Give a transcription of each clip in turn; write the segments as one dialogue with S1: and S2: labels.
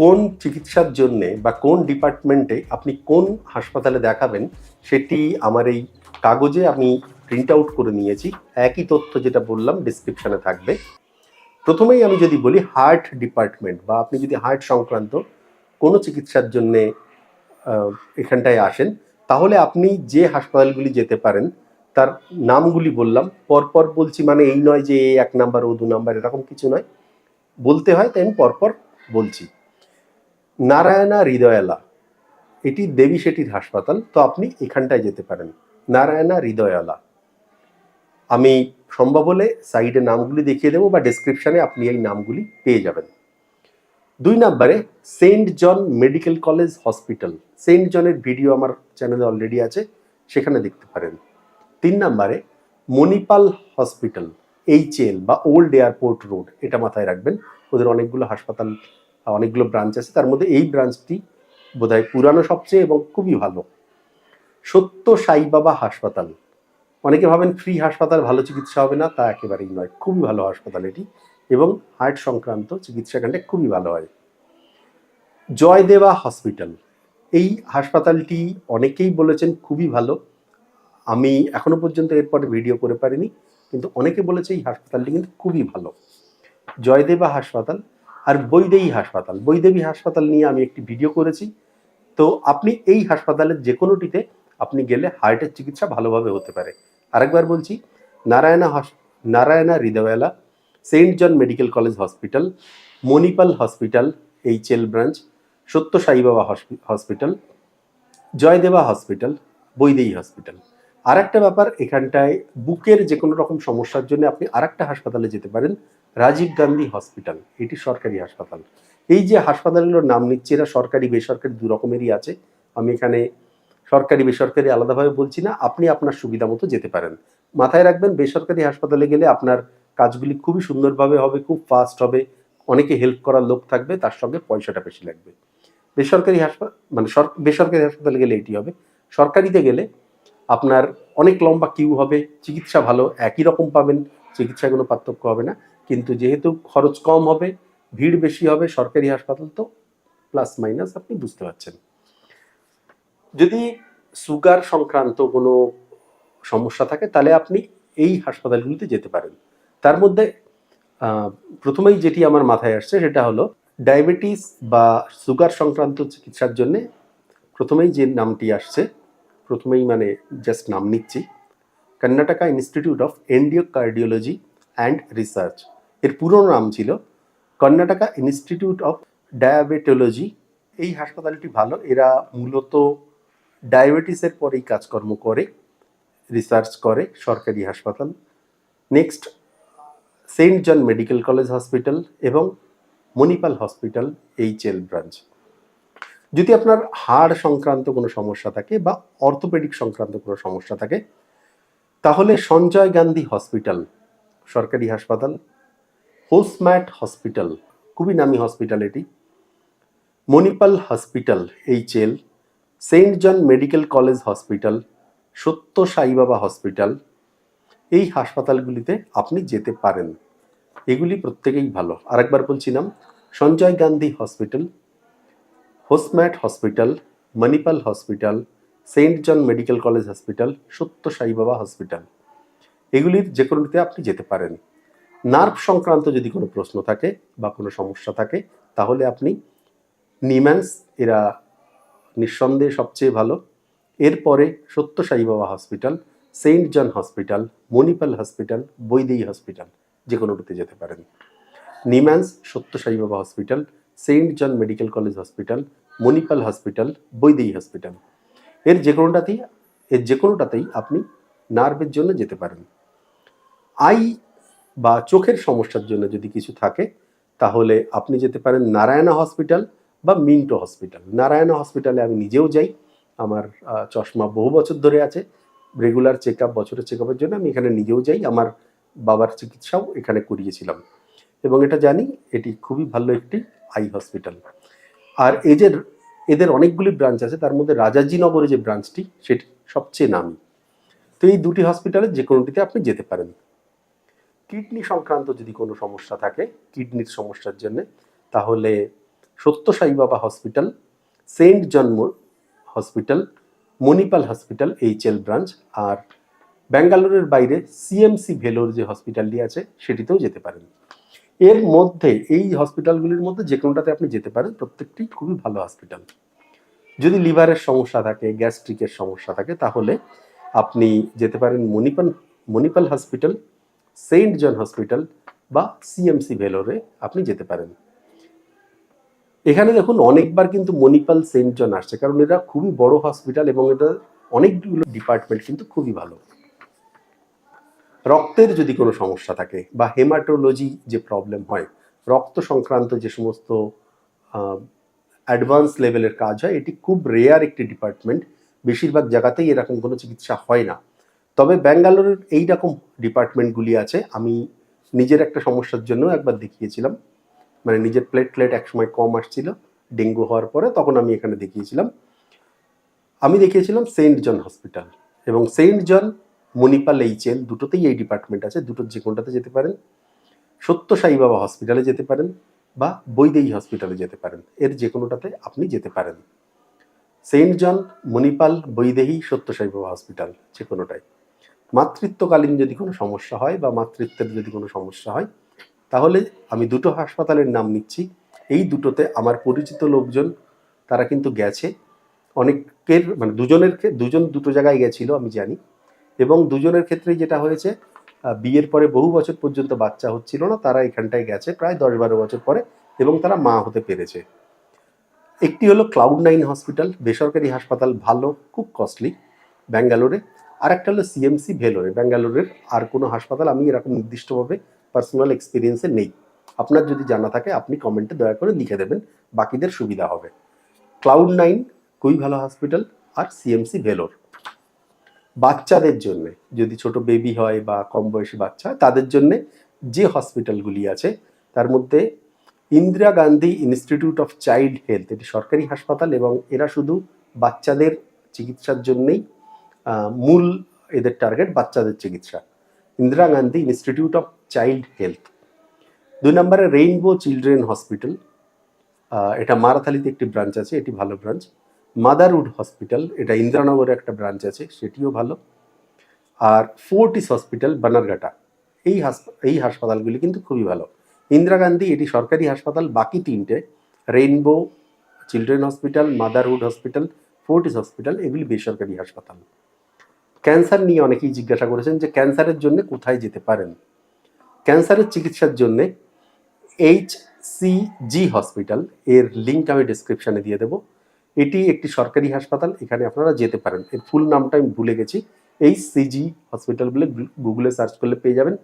S1: কোন চিকিৎসার জন্যে বা কোন ডিপার্টমেন্টে আপনি কোন হাসপাতালে দেখাবেন, সেটি আমার এই কাগজে আমি প্রিন্ট আউট করে নিয়েছি। একই তথ্য যেটা বললাম ডিসক্রিপশনে থাকবে। প্রথমেই আমি যদি বলি হার্ট ডিপার্টমেন্ট বা আপনি যদি হার্ট সংক্রান্ত কোনো চিকিৎসার জন্যে এখানটায় আসেন, তাহলে আপনি যে হাসপাতালগুলি যেতে পারেন, তার নামগুলি বললাম। পরপর বলছি মানে এই নয় যে এক নাম্বার ও দু নাম্বার এরকম কিছু নয়। বলতে হয় তাই আমি পরপর বলছি। নারায়ণা হৃদয়ালা। এটি দেবী শেঠির হাসপাতাল, তো আপনি এখানটায় যেতে পারেন। নারায়ণা হৃদয়ালা। আমি সম্ভব হলে সাইডে নামগুলি দেখিয়ে দেবো বা ডেসক্রিপশনে আপনি এই নামগুলি পেয়ে যাবেন। দুই নম্বরে, Saint John medical college hospital. Saint জনের ভিডিও আমার চ্যানেলে অলরেডি আছে, সেখানে দেখতে পারেন। তিন নম্বরে, মণিপাল হসপিটাল এইচএল বা ওল্ড এয়ারপোর্ট রোড, এটা মাথায় রাখবেন। ওদের অনেকগুলো হাসপাতাল অনেকগুলো ব্রাঞ্চ আছে, তার মধ্যে এই ব্রাঞ্চটি বোধহয় পুরানো সবচেয়ে এবং খুবই ভালো। সত্য সাই বাবা হাসপাতাল। অনেকে ভাবেন ফ্রি হাসপাতাল, ভালো চিকিৎসা হবে না, তা একেবারেই নয়। খুবই ভালো হাসপাতাল এটি এবং হার্ট সংক্রান্ত চিকিৎসা এখানটা খুবই ভালো হয়। জয়দেবা হসপিটাল এই হাসপাতালটি অনেকেই বলেছেন খুবই ভালো। আমি এখনও পর্যন্ত এরপরে ভিডিও করে পারিনি, কিন্তু অনেকে বলেছে এই হাসপাতালটি কিন্তু খুবই ভালো। জয়দেবা হাসপাতাল আর বৈদেহী হাসপাতাল। বৈদেবী হাসপাতাল নিয়ে আমি একটি ভিডিও করেছি। তো আপনি এই হাসপাতালের যে কোনোটিতে আপনি গেলে হার্টের চিকিৎসা ভালোভাবে হতে পারে। আরেকবার বলছি, নারায়ণা হস- Narayana Hrudayalaya, saint John medical college hospital, Manipal hospital HL branch, Sathya Saibaba হসপি- hospital, Jayadeva hospital, Vaidehi hospital. আর একটা ব্যাপার, এখানটায় বুকের যে কোনো রকম সমস্যার জন্য আপনি আরেকটা হাসপাতালে যেতে পারেন, রাজীব গান্ধী হসপিটাল। এটি সরকারি হাসপাতাল। এই যে হাসপাতালগুলোর নাম নিচ্ছে, এরা সরকারি, বেসরকারি দু রকমেরই আছে। আমি এখানে সরকারি, বেসরকারি আলাদাভাবে বলছি না, আপনি আপনার সুবিধা মতো যেতে পারেন। মাথায় রাখবেন, বেসরকারি হাসপাতালে গেলে আপনার কাজগুলি খুবই সুন্দরভাবে হবে, খুব ফাস্ট হবে, অনেকে হেল্প করার লোক থাকবে, তার সঙ্গে পয়সাটা বেশি লাগবে। বেসরকারি হাসপাতাল মানে বেসরকারি হাসপাতালে গেলে এটি হবে। সরকারিতে গেলে আপনার অনেক লম্বা কিউ হবে, চিকিৎসা ভালো, একই রকম পাবেন চিকিৎসায় কোনো পার্থক্য হবে না। কিন্তু যেহেতু খরচ কম হবে, ভিড় বেশি হবে, সরকারি হাসপাতাল তো প্লাস মাইনাস আপনি বুঝতে পারছেন। যদি সুগার সংক্রান্ত কোনো সমস্যা থাকে, তাহলে আপনি এই হাসপাতালগুলিতে যেতে পারেন। তার মধ্যে প্রথমেই যেটি আমার মাথায় আসছে, সেটা হলো ডায়াবেটিস বা সুগার সংক্রান্ত চিকিৎসার জন্যে প্রথমেই যে নামটি আসছে প্রথমেই মানে জাস্ট নাম নিচ্ছি। কর্ণাটকা ইনস্টিটিউট অফ এন্ডিও কার্ডিওলজি অ্যান্ড রিসার্চ এর পুরনো নাম ছিল কর্ণাটকা ইনস্টিটিউট অফ ডায়াবেটোলজি এই হাসপাতালটি ভালো, এরা মূলত ডায়াবেটিসের পরেই কাজকর্ম করে রিসার্চ করে সরকারি হাসপাতাল। Next saint John medical college hospital এবং মণিপাল হসপিটাল এইচএল ব্রাঞ্চ যদি আপনার হাড় সংক্রান্ত কোনো সমস্যা থাকে বা অর্থোপেডিক সংক্রান্ত কোনো সমস্যা থাকে, তাহলে সঞ্জয় গান্ধী হসপিটাল, সরকারি হাসপাতাল, হোসম্যাট হসপিটাল, খুবই নামি হসপিটাল এটি, Manipal hospital, HL, saint John medical college hospital, Satya Saibaba hospital, এই হাসপাতালগুলিতে আপনি যেতে পারেন। এগুলি প্রত্যেকেই ভালো। আরেকবার বলছিলাম, Sanjay Gandhi hospital Hosmat hospital, Manipal hospital, saint John medical college hospital, Satya Saibaba hospital. এগুলির যে কোনোটিতে আপনি যেতে পারেন। নার্ভ সংক্রান্ত যদি কোনো প্রশ্ন থাকে বা কোনো সমস্যা থাকে, তাহলে আপনি নিম্যান্স, এরা নিঃসন্দেহে সবচেয়ে ভালো। এরপরে Satya Saibaba hospital, saint John hospital, Manipal hospital, Vaidehi hospital, যে কোনোটিতে যেতে পারেন। NIMHANS, Satya Saibaba hospital saint John medical college hospital Manipal hospital, Vaidehi hospital. এর যে কোনোটাতেই এর যে কোনোটাতেই আপনি নার্ভের জন্য যেতে পারেন। আই বা চোখের সমস্যার জন্য যদি কিছু থাকে, তাহলে আপনি যেতে পারেন নারায়ণা হসপিটাল বা মিন্টো হসপিটাল। নারায়ণা হসপিটালে আমি নিজেও যাই। আমার চশমা বহু বছর ধরে আছে। রেগুলার চেক আপ বছরের চেক আপের জন্য আমি এখানে নিজেও যাই। আমার বাবার চিকিৎসাও এখানে করিয়েছিলাম। এবং এটা জানি, এটি খুবই ভালো একটি আই হসপিটাল। আর এদের এদের অনেকগুলি ব্রাঞ্চ আছে, তার মধ্যে রাজাজিনগরে যে ব্রাঞ্চটি সেটি সবচেয়ে নামি। তো এই দুটি হসপিটালে যে কোনোটিতে আপনি যেতে পারেন। কিডনি সংক্রান্ত যদি কোনো সমস্যা থাকে কিডনির সমস্যার জন্য, তাহলে Satya Sai Baba hospital saint John hospital Manipal hospital HL branch আর ব্যাঙ্গালোরের বাইরে সিএমসি ভেলোর যে হসপিটালটি আছে, সেটিতেও যেতে পারেন। এর মধ্যে, এই হসপিটালগুলির মধ্যে যে কোনোটাতে আপনি যেতে পারেন, প্রত্যেকটি খুবই ভালো হসপিটাল যদি লিভারের সমস্যা থাকে, গ্যাস্ট্রিকের সমস্যা থাকে, তাহলে আপনি যেতে পারেন Manipal Manipal hospital saint John hospital বা সিএমসি ভেলোরে আপনি যেতে পারেন। এখানে দেখুন, অনেকবার কিন্তু মণিপাল সেন্ট জন আসছে, কারণ এরা খুবই বড় হসপিটাল এবং এটা অনেকগুলো ডিপার্টমেন্ট কিন্তু খুবই ভালো। রক্তের যদি কোনো সমস্যা থাকে বা হেমাটোলজি যে প্রবলেম হয়, রক্ত সংক্রান্ত যে সমস্ত অ্যাডভান্স লেভেলের কাজ হয়, এটি খুব রেয়ার একটি ডিপার্টমেন্ট বেশিরভাগ জায়গাতেই এরকম কোনো চিকিৎসা হয় না। তবে ব্যাঙ্গালোরের এই রকম ডিপার্টমেন্টগুলি আছে, আমি নিজের একটা সমস্যার জন্য একবার দেখিয়েছিলাম। মানে নিজের প্লেটলেট একসময় কম আসছিল, ডেঙ্গু হওয়ার পরে তখন আমি এখানে দেখিয়েছিলাম। আমি দেখিয়েছিলাম সেন্ট জন হসপিটাল এবং সেন্ট জন মণিপাল এইচএল, দুটোতেই এই ডিপার্টমেন্ট আছে দুটোর যে কোনটাতে যেতে পারেন সত্য সাই বাবা হসপিটালে যেতে পারেন বা বৈদেহী হসপিটালে যেতে পারেন, এর যে কোনোটাতে আপনি যেতে পারেন। সেন্ট জন, মণিপাল, বৈদেহী সত্য সাই বাবা হসপিটাল যে কোনোটাই। মাতৃত্বকালীন যদি কোনো সমস্যা হয় বা মাতৃত্বের যদি কোনো সমস্যা হয়, তাহলে আমি দুটো হাসপাতালের নাম নিচ্ছি। এই দুটোতে আমার পরিচিত লোকজন, তারা কিন্তু গেছে। অনেকের মানে দুজনের, দুজন দুটো জায়গায় গেছিল, আমি জানি। এবং দুজনের ক্ষেত্রেই যেটা হয়েছে বিয়ের পরে বহু বছর পর্যন্ত বাচ্চা হচ্ছিল না, তারা এখানটায় গেছে প্রায় দশ বারো বছর পরে এবং তারা মা হতে পেরেছে। একটি হলো ক্লাউড নাইন হসপিটাল বেসরকারি হাসপাতাল ভালো, খুব কস্টলি ব্যাঙ্গালোরে। আর একটা হলো সিএমসি ভেলোরে, ব্যাঙ্গালোরের আর কোনো হাসপাতাল আমি এরকম নির্দিষ্টভাবে পার্সোনাল এক্সপিরিয়েন্সে নেই। আপনার যদি জানা থাকে, আপনি কমেন্টে দয়া করে লিখে দেবেন, বাকিদের সুবিধা হবে। ক্লাউড নাইন খুবই ভালো হসপিটাল আর সিএমসি ভেলোর। বাচ্চাদের জন্য, যদি ছোট বেবি হয় বা কম বয়সী বাচ্চা তাদের জন্য যে হসপিটালগুলি আছে, তার মধ্যে Indira Gandhi institute of child health এটি সরকারি হাসপাতাল এবং এরা শুধু বাচ্চাদের চিকিৎসার জন্যেই মূল এদের টার্গেট বাচ্চাদের চিকিৎসা। Indira Gandhi institute of child health দুই নম্বরে রেইনবো চিলড্রেন হসপিটাল এটা মারাথালিতে একটি ব্রাঞ্চ আছে, এটি ভালো ব্রাঞ্চ মাদারউড হসপিটাল, এটা ইন্দিরানগরে একটা ব্রাঞ্চ আছে, সেটিও ভালো। আর ফোর্টিস হসপিটাল, বানারঘাটা, এই এই হাসপাতালগুলি কিন্তু খুবই ভালো। ইন্দিরা গান্ধী, এটি সরকারি হাসপাতাল, বাকি তিনটে, Rainbow, children hospital motherhood hospital, Fortis hospital, এগুলি বেসরকারি হাসপাতাল। ক্যান্সার নিয়ে অনেকেই জিজ্ঞাসা করেছেন যে ক্যান্সারের জন্য কোথায় যেতে পারেন? ক্যান্সারের চিকিৎসার জন্য এইচ সি জি হসপিটাল, এর লিঙ্ক আমি ডিসক্রিপশনে দিয়ে দেবো। এটি একটি সরকারি হাসপাতাল, এখানে আপনারা যেতে পারেন। এর ফুল নামটা আমি ভুলে গেছি। এইচ সিজি হসপিটাল বলে গুগলে সার্চ করলে পেয়ে যাবেন।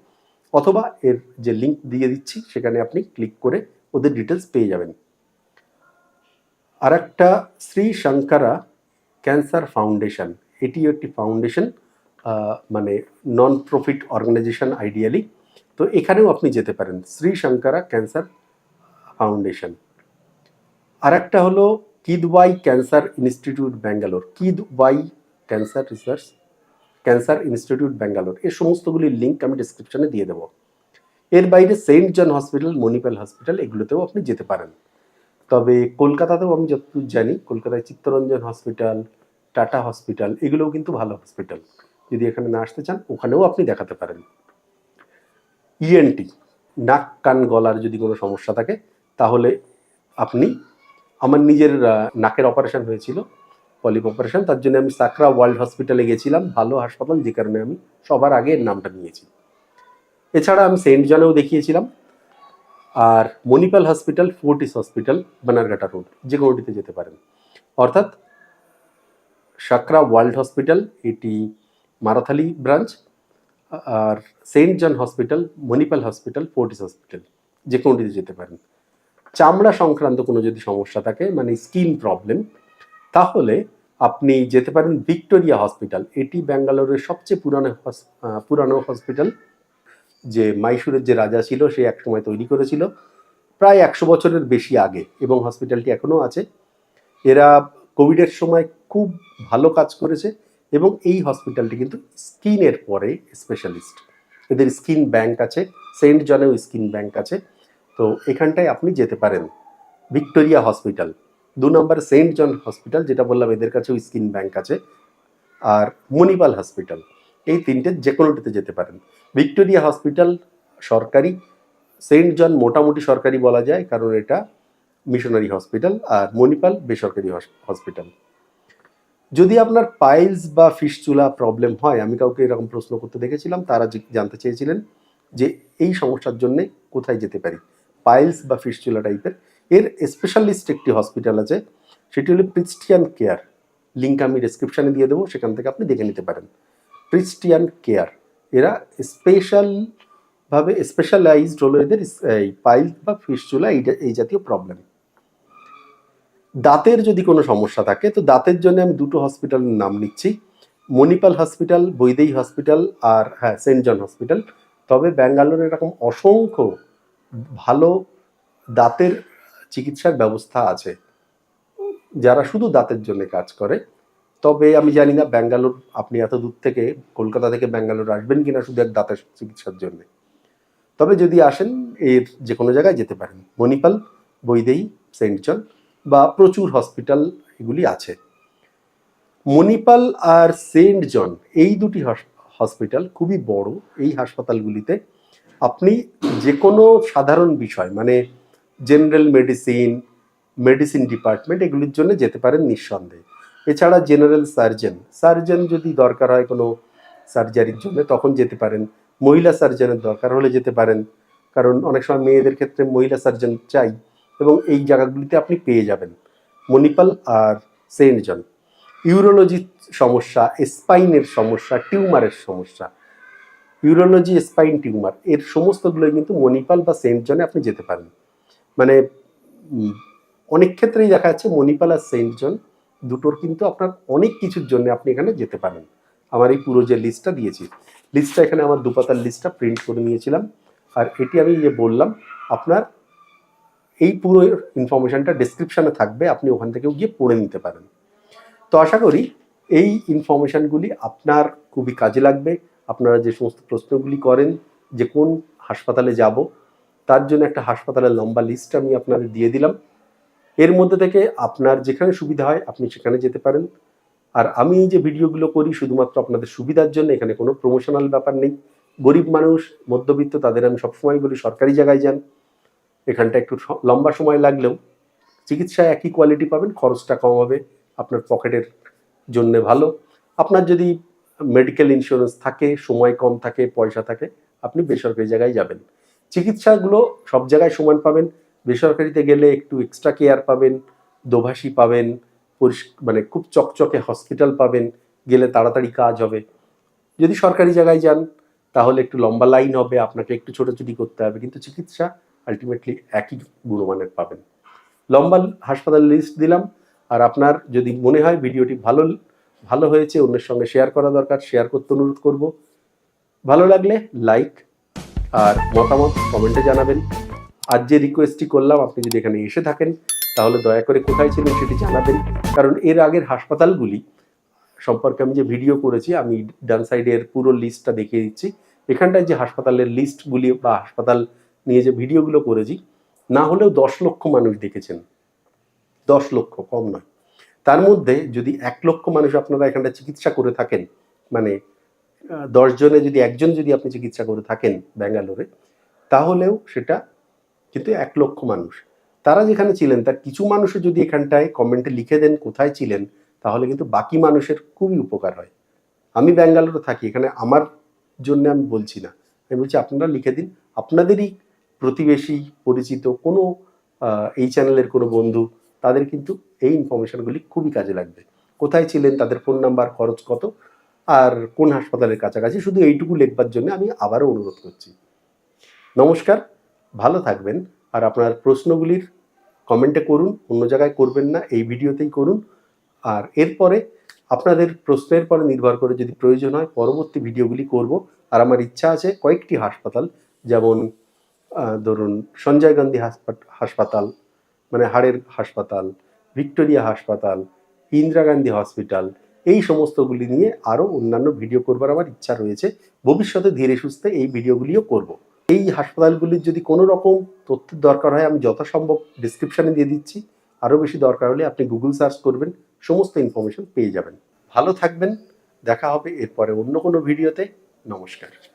S1: অথবা এর যে লিঙ্ক দিয়ে দিচ্ছি, সেখানে আপনি ক্লিক করে ওদের ডিটেলস পেয়ে যাবেন। আর একটা শ্রী শঙ্করা ক্যান্সার ফাউন্ডেশন, এটিও একটি ফাউন্ডেশন মানে নন প্রফিট অর্গানাইজেশন আইডিয়ালি তো এখানেও আপনি যেতে পারেন, শ্রী শঙ্করা ক্যান্সার ফাউন্ডেশন। আর একটা হলো Kidwai cancer institute Bangalore, Kidwai cancer research, cancer institute Bangalore এই সমস্তগুলির লিঙ্ক আমি ডিসক্রিপশনে দিয়ে দেবো। এর বাইরে saint John hospital Manipal hospital, এগুলোতেও আপনি যেতে পারেন। তবে কলকাতাতেও আমি যতদূর জানি, কলকাতায় চিত্তরঞ্জন হসপিটাল, টাটা হসপিটাল, এগুলোও কিন্তু ভালো হসপিটাল। যদি এখানে না আসতে চান, ওখানেও আপনি দেখাতে পারেন। ইএনটি নাক কান গলার যদি কোনো সমস্যা থাকে, তাহলে আপনি আমার নিজের নাকের অপারেশন হয়েছিল পলিপ অপারেশন তার জন্য আমি সাকরা ওয়ার্ল্ড হসপিটালে গেছিলাম, ভালো হাসপাতাল, যে কারণে আমি সবার আগে নামটা নিয়েছি। এছাড়া আমি সেন্ট জনেও দেখিয়েছিলাম, আর Manipal hospital Fortis hospital Bannerghatta road যে কোনোটিতে যেতে পারেন। অর্থাৎ সাকরা ওয়ার্ল্ড হসপিটাল এটি মারাথালি ব্রাঞ্চ আর saint John hospital Manipal hospital Fortis hospital যে কোনোটিতে যেতে পারেন। চামড়া সংক্রান্ত কোনো যদি সমস্যা থাকে মানে স্কিন প্রবলেম, তাহলে আপনি যেতে পারেন ভিক্টোরিয়া হসপিটাল। এটি ব্যাঙ্গালোরের সবচেয়ে পুরানো পুরানো হসপিটাল, যে মাইসুরের যে রাজা ছিল, সে একসময় তৈরি করেছিল, প্রায় একশো বছরের বেশি আগে, এবং হসপিটালটি এখনও আছে। এরা কোভিডের সময় খুব ভালো কাজ করেছে, এবং এই হসপিটালটি কিন্তু স্কিনের পরে স্পেশালিস্ট এদের স্কিন ব্যাংক আছে, সেন্ট জনেও স্কিন ব্যাংক আছে। তো এখানটায় আপনি যেতে পারেন। Victoria hospital. দু নম্বর সেন্ট জন হসপিটাল, যেটা বললাম এদের কাছেও স্কিন ব্যাংক আছে। আর মণিপাল হসপিটাল, এই তিনটে যে কোনোটিতে যেতে পারেন। ভিক্টোরিয়া হসপিটাল সরকারি, সেন্ট জন মোটামুটি সরকারি বলা যায়, কারণ এটা মিশনারি হসপিটাল, আর মণিপাল বেসরকারি হস- হসপিটাল। যদি আপনার পাইলস বা ফিসচুলা প্রবলেম হয়, আমি কাউকে এরকম প্রশ্ন করতে দেখেছিলাম, তারা জানতে চেয়েছিলেন যে এই সমস্যার জন্যে কোথায় যেতে পারি। পাইলস বা ফিসচুলা টাইপের। এর স্পেশালিস্ট একটি হসপিটাল আছে, সেটি হলো প্রিস্টিয়ান কেয়ার লিঙ্ক আমি ডেসক্রিপশানে দিয়ে দেবো, সেখান থেকে আপনি দেখে নিতে পারেন। প্রিস্টিয়ান কেয়ার এরা স্পেশাল ভাবে স্পেশালাইজড হলো এদের, এই পাইল বা ফিসচুলা এই এই জাতীয় প্রবলেম দাঁতের যদি কোনো সমস্যা থাকে, তো দাঁতের জন্য আমি দুটো হসপিটালের নাম নিচ্ছি। মণিপাল হসপিটাল বৈদেই হসপিটাল আর হ্যাঁ সেন্ট জন হসপিটাল তবে ব্যাঙ্গালোরে এরকম অসংখ্য ভালো দাঁতের চিকিৎসার ব্যবস্থা আছে। যারা শুধু দাঁতের জন্য কাজ করে, তবে আমি জানি না ব্যাঙ্গালোর, আপনি এত দূর থেকে, কলকাতা থেকে ব্যাঙ্গালোর আসবেন কিনা শুধু এক দাঁতের চিকিৎসার জন্য। তবে যদি আসেন, এর যে কোনো জায়গায় যেতে পারেন। মণিপাল বৈদেই সেন্ট জন বা প্রচুর হসপিটাল এগুলি আছে। মণিপাল আর সেন্ট জন, এই দুটি হসপিটাল খুবই বড়। এই হাসপাতালগুলিতে আপনি যে কোনো সাধারণ বিষয় মানে জেনারেল মেডিসিন মেডিসিন ডিপার্টমেন্ট এগুলির জন্য যেতে পারেন নিঃসন্দেহে। এছাড়া জেনারেল সার্জন সার্জন যদি দরকার হয় কোনো সার্জারির জন্য, তখন যেতে পারেন। মহিলা সার্জনের দরকার হলে যেতে পারেন, কারণ অনেক সময় মেয়েদের ক্ষেত্রে মহিলা সার্জন চাই এবং এই জায়গাগুলিতে আপনি পেয়ে যাবেন। মণিপাল আর সেন্ট জন ইউরোলজির সমস্যা স্পাইনের সমস্যা টিউমারের সমস্যা ইউরোলজি স্পাইন টিউমার এর সমস্তগুলোই কিন্তু মণিপাল বা সেন্ট জনে আপনি যেতে পারেন। মানে অনেক ক্ষেত্রেই দেখা যাচ্ছে মণিপাল আর সেন্ট জন দুটোর কিন্তু আপনার অনেক কিছুর জন্য আপনি এখানে যেতে পারেন। আমার এই পুরো যে লিস্টটা দিয়েছি লিস্টটা এখানে আমার দুপাতার লিস্টটা প্রিন্ট করে নিয়েছিলাম। আর এটি আমি যে বললাম, আপনার এই পুরো ইনফরমেশনটা ডেসক্রিপশনে থাকবে, আপনি ওখান থেকেও গিয়ে পড়ে নিতে পারেন। তো আশা করি, এই ইনফরমেশনগুলি আপনার খুবই কাজে লাগবে। আপনারা যে সমস্ত প্রশ্নগুলি করেন, যে কোন হাসপাতালে যাব, তার জন্য একটা হাসপাতালের লম্বা লিস্ট আমি আপনাদের দিয়ে দিলাম। এর মধ্যে থেকে আপনার যেখানে সুবিধা হয়, আপনি সেখানে যেতে পারেন। আর আমি যে ভিডিওগুলো করি, শুধুমাত্র আপনাদের সুবিধার জন্য, এখানে কোনো প্রমোশনাল ব্যাপার নেই। গরিব মানুষ, মধ্যবিত্ত, তাদের আমি সবসময় বলি, সরকারি জায়গায় যান। এখানটা একটু লম্বা সময় লাগলেও চিকিৎসায় একই কোয়ালিটি পাবেন, খরচটা কম হবে, আপনার পকেটের জন্য ভালো। আপনার যদি মেডিকেল ইন্স্যুরেন্স থাকে, সময় কম থাকে, পয়সা থাকে, আপনি বেসরকারি জায়গায় যাবেন। চিকিৎসাগুলো সব জায়গায় সমান পাবেন। বেসরকারিতে গেলে একটু এক্সট্রা কেয়ার পাবেন, দোভাষী পাবেন মানে খুব চকচকে হসপিটাল পাবেন, গেলে তাড়াতাড়ি কাজ হবে। যদি সরকারি জায়গায় যান, তাহলে একটু লম্বা লাইন হবে, আপনাকে একটু ছোটাছুটি করতে হবে, কিন্তু চিকিৎসা আলটিমেটলি একই গুণমানের পাবেন। লম্বা হাসপাতাল লিস্ট দিলাম, আর আপনার যদি মনে হয় ভিডিওটি ভালো ভালো হয়েছে, অন্যের সঙ্গে শেয়ার করা দরকার শেয়ার করতে অনুরোধ করব। ভালো লাগলে লাইক আর মতামত কমেন্টে জানাবেন। আজ যে রিকোয়েস্টটি করলাম, আপনি যদি এখানে এসে থাকেন, তাহলে দয়া করে কোথায় ছিলেন সেটি জানাবেন। কারণ এর আগের হাসপাতালগুলি সম্পর্কে আমি যে ভিডিও করেছি, আমি ডান সাইডের পুরো লিস্টটা দেখিয়ে দিচ্ছি। এখানটায় যে হাসপাতালের লিস্টগুলি বা হাসপাতাল নিয়ে যে ভিডিওগুলো করেছি, না হলেও দশ লক্ষ মানুষ দেখেছেন। দশ লক্ষ, কম নয়। তার মধ্যে যদি এক লক্ষ মানুষ আপনারা এখানটা চিকিৎসা করে থাকেন মানে আহ, দশ জনে যদি একজন যদি আপনি চিকিৎসা করে থাকেন ব্যাঙ্গালোরে তাহলেও সেটা কিন্তু এক লক্ষ মানুষ। তারা যেখানে ছিলেন তার কিছু মানুষও যদি এখানটায় কমেন্টে লিখে দেন কোথায় ছিলেন তাহলে কিন্তু বাকি মানুষের খুবই উপকার হয়। আমি ব্যাঙ্গালোরে থাকি এখানে আমার জন্য আমি বলছি না। আমি বলছি আপনারা লিখে দিন। আপনাদেরই প্রতিবেশী পরিচিত কোনো এই চ্যানেলের কোনো বন্ধু তাদের কিন্তু এই ইনফরমেশনগুলি খুবই কাজে লাগবে। কোথায় ছিলেন, তাদের ফোন নাম্বার খরচ কত, আর কোন হাসপাতালের কাছাকাছি? শুধু এইটুকু লেখবার জন্য আমি আবারও অনুরোধ করছি। নমস্কার, ভালো থাকবেন, আর আপনার প্রশ্নগুলির কমেন্টে করুন, অন্য জায়গায় করবেন না, এই ভিডিওতেই করুন। আর এরপরে আপনাদের প্রশ্নের পরে নির্ভর করে যদি প্রয়োজন হয়, পরবর্তী ভিডিওগুলি করব। আর আমার ইচ্ছা আছে কয়েকটি হাসপাতাল, যেমন ধরুন, সঞ্জয় গান্ধী হাসপাত- হাসপাতাল মানে হাড়ের হাসপাতাল, ভিক্টোরিয়া হাসপাতাল, ইন্দিরা গান্ধী হসপিটাল, এই সমস্তগুলি নিয়ে আরও অন্যান্য ভিডিও করবার আমার ইচ্ছা রয়েছে। ভবিষ্যতে ধীরে সুস্থে এই ভিডিওগুলিও করব। এই হাসপাতালগুলির যদি কোনো রকম তথ্যের দরকার হয়, আমি যথাসম্ভব ডিসক্রিপশানে দিয়ে দিচ্ছি। আরও বেশি দরকার হলে আপনি গুগল সার্চ করবেন, সমস্ত ইনফরমেশন পেয়ে যাবেন। ভালো থাকবেন, দেখা হবে এরপরে অন্য কোনো ভিডিওতে। নমস্কার।